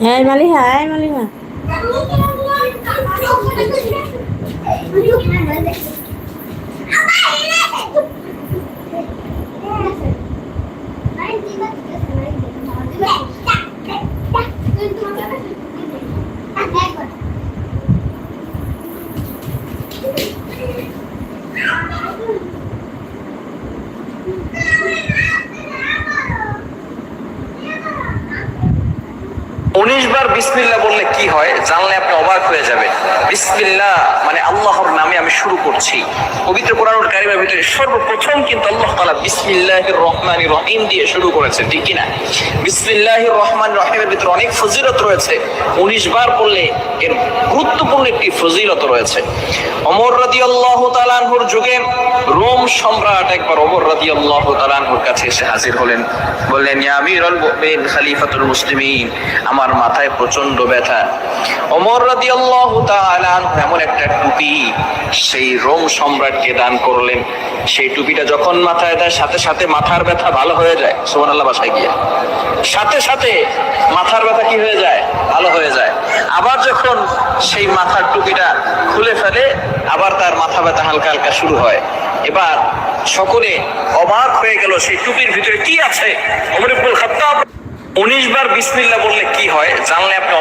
হ্যাঁ মালিহা হ্যাঁ মালিহা উনিশ বার বিসমিল্লা বললে কি হয়? জানলে আপনি অবাক হয়ে যাবেন। বিসমিল্লা মানে আল্লাহর নামে আমি শুরু করছি। পবিত্র কোরআনুল কারিমের ভিতরে সর্বপ্রথম কিন্তু আল্লাহ তাআলা বিসমিল্লাহির রহমানির রহিম দিয়ে শুরু করেছে, ঠিক কি না বিসমিল্লাহির রহমান রহিমের ভিতরে অনেক ফজিলত রয়েছে। উনিশ বার পড়লে এর গুরুত্বপূর্ণ একটি ফজিলত রয়েছে। অমর রাদিয়াল্লাহু তাআলা আনহুর যুগে রোম সম্রাট একবার অমর রাদিয়াল্লাহু তাআলা আনহুর কাছে এসে হাজির হলেন। বললেন, ইয়া মুমিনিন, খলিফাতুল মুসলিমিন, আমার মাথায় প্রচণ্ড ব্যথা। অমর তাআলা আনহু এমন একটা টুপি সেই রোম সম্রাটকে দান করলেন। সেই টুপিটা যখন মাথায় দেয়, সাথে সাথে মাথার ব্যথা ভালো হয়ে যায়। সুবহানাল্লাহ, বাসায় গিয়ে। সাথে সাথে মাথার ব্যথা কি হয়ে যায়? ভালো হয়ে যায়। আবার যখন সেই মাথার টুপিটা খুলে ফেলে, আবার তার মাথা ব্যথা হালকা হালকা শুরু হয়। এবার সকলে অবাক হয়ে গেল, সেই টুপির ভিতরে কি আছে? ওমর ইবনুল খাত্তাব উনিশ বার বিসমিল্লাহ বললে কি হয়, জানলে আপনি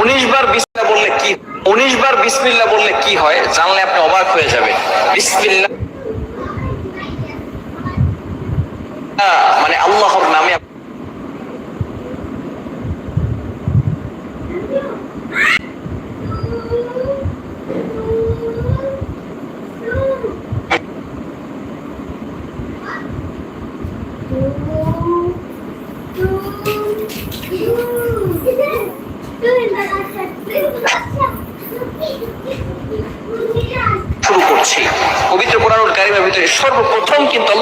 উনিশ বার বিসমিল্লাহ বললে কি উনিশ বার বিসমিল্লাহ বললে কি হয়, জানলে আপনি অবাক হয়ে যাবেন। বিসমিল্লাহ মানে আল্লাহর নামে শুরু করছি। পবিত্র কোরআনুল কারিমের ভিতরে সর্বপ্রথম কিন্তু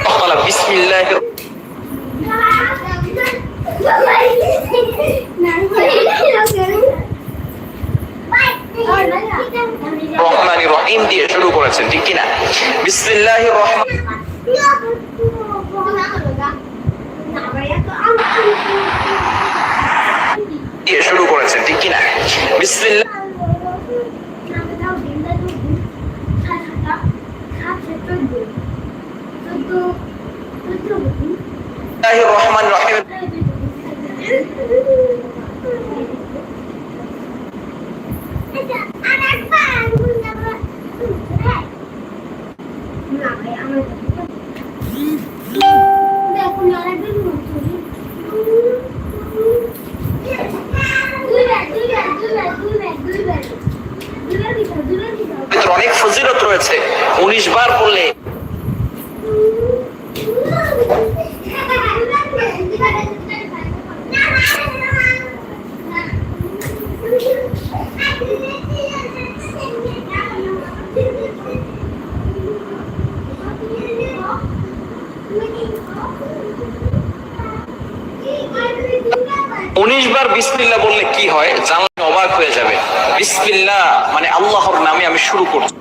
আল্লাহ তাআলা বিসমিল্লাহির রহমানির রহিম দিয়ে শুরু করেছেন ঠিক কি না বিসমিল্লাহির রহমান দিয়ে শুরু করেছেন ঠিক কি না বিসমিল্লাহ রহমান রহিম ভিতরে অনেক ফজিলত রয়েছে। উনিশ বার পড়লে উনিশ বার বিসমিল্লা বললে কি হয়? জানলে অবাক হয়ে যাবে। বিসমিল্লা মানে আল্লাহর নামে আমি শুরু করছি।